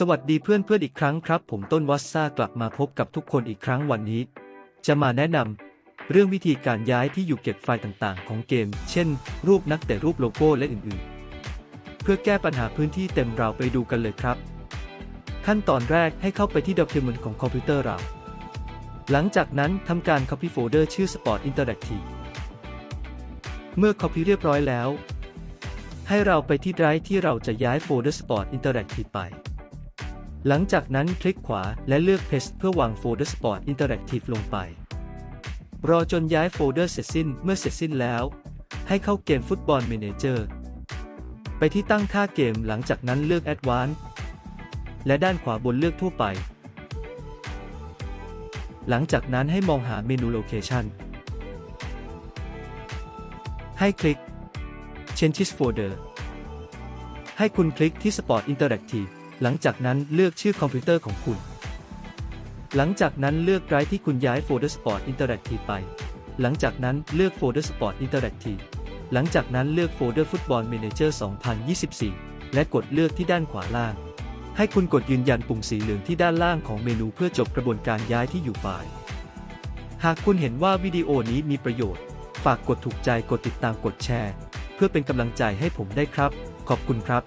สวัสดีเพื่อนเพื่อนอีกครั้งครับ ผมต้นวัสซ่ากลับมาพบกับทุกคนอีกครั้งวันนี้ จะมาแนะนำเรื่องวิธีการย้ายที่อยู่เก็บไฟล์ต่างๆ ของเกม เช่น รูปนักเตะรูปโลโก้และอื่นๆ เพื่อแก้ปัญหาพื้นที่เต็มเราไปดูกันเลยครับ ขั้นตอนแรกให้เข้าไปที่ Document ของคอมพิวเตอร์เรา หลังจากนั้นทำการ Copy Folder ชื่อ Sport Interactive เมื่อ Copy เรียบร้อยแล้ว ให้เราไปที่ไดรฟ์ที่เราจะย้ายโฟลเดอร์ Sport Interactive ไป หลังจากนั้นคลิกขวาและเลือก Paste เพื่อวางโฟลเดอร์ Sport Interactive ลงไป รอจนย้ายโฟลเดอร์เสร็จสิ้นเมื่อเสร็จสิ้นแล้ว ให้เข้าเกมฟุตบอล Manager ไปที่ตั้งค่าเกมหลังจากนั้นเลือก Advanced และด้านขวาบนเลือกทั่วไป หลังจากนั้นให้มองหาเมนู Location ให้คลิก Changes Folder ให้คุณคลิกที่ Sport Interactive หลังจากนั้นเลือกชื่อคอมพิวเตอร์ของคุณ หลังจากนั้นเลือกไดรฟ์ที่คุณย้ายโฟลเดอร์ Sport Interactive ไป หลังจากนั้นเลือกโฟลเดอร์ Sport Interactive หลังจากนั้นเลือกโฟลเดอร์ Football Manager 2024 และกดเลือกที่ด้านขวาล่าง ให้คุณกดยืนยันปุ่มสีเหลืองที่ด้านล่างของเมนูเพื่อจบกระบวนการย้ายที่อยู่ไฟล์ หากคุณเห็นว่าวิดีโอนี้มีประโยชน์ ฝากกดถูกใจกดติดตามกดแชร์ เพื่อเป็นกำลังใจให้ผมได้ครับ ขอบคุณครับ